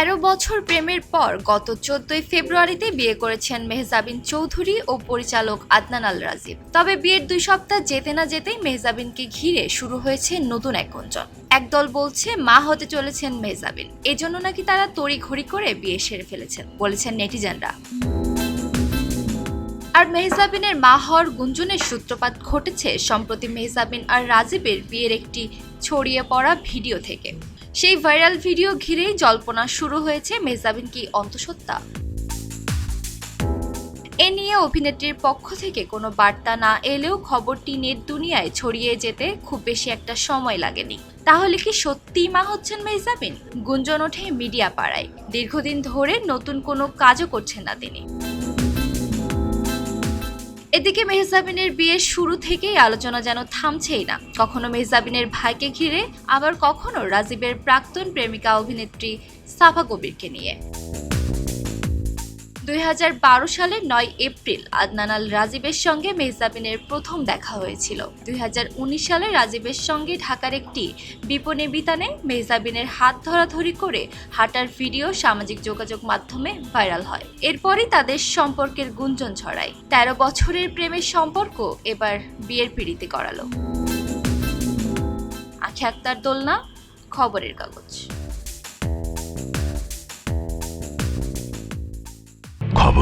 তেরো বছর প্রেমের পর গত চোদ্দই ফেব্রুয়ারিতে বিয়ে করেছেন মেহজাবিন চৌধুরী ও পরিচালক আদনান আল রাজীব। তবে বিয়ের দুই সপ্তাহ যেতে না যেতেই মেহজাবিনকে ঘিরে শুরু হয়েছে নতুন এক গুঞ্জন। একদল বলছে, মা হতে চলেছেন মেহজাবিন। এজন্য নাকি তারা তড়িঘড়ি করে বিয়ে সেরে ফেলেছেন, বলেছেন নেটিজেনরা। আর মেহজাবিনের মা হওয়ার গুঞ্জনের সূত্রপাত ঘটেছে সম্প্রতি মেহজাবিন আর রাজীবের বিয়ের একটি ছড়িয়ে পড়া ভিডিও থেকে। সেই ভাইরাল ভিডিও ঘিরেই জল্পনা শুরু হয়েছে মেহজাবিন কি অন্তঃসত্ত্বা। এ নিয়ে অভিনেত্রীর পক্ষ থেকে কোনো বার্তা না এলেও খবরটি নেট দুনিয়ায় ছড়িয়ে যেতে খুব বেশি একটা সময় লাগেনি। তাহলে কি সত্যিই মা হচ্ছেন মেহজাবিন? গুঞ্জন ওঠে মিডিয়া পাড়ায় দীর্ঘদিন ধরে নতুন কোনো কাজও করছেন না তিনি। এদিকে মেহজাবিনের বিয়ের শুরু থেকেই আলোচনা যেন থামছেই না। কখনো মেহজাবিনের ভাইকে ঘিরে, আবার কখনো রাজীবের প্রাক্তন প্রেমিকা অভিনেত্রী সাফা কবিরকে নিয়ে। দুই সালের নয় এপ্রিল আদনান আল রাজীবের সঙ্গে মেহজাবিনের প্রথম দেখা হয়েছিল। দুই হাজার উনিশ সালে রাজীবের সঙ্গে ঢাকার একটি বিপণী বিতানে মেহজাবিনের হাত ধরাধরি করে হাঁটার ভিডিও সামাজিক যোগাযোগ মাধ্যমে ভাইরাল হয়। এরপরই তাদের সম্পর্কের গুঞ্জন ছড়ায়। তেরো বছরের প্রেমের সম্পর্ক এবার বিয়ের পিড়িতে করালো আখি আক্তার দোলনা, খবরের কাগজ।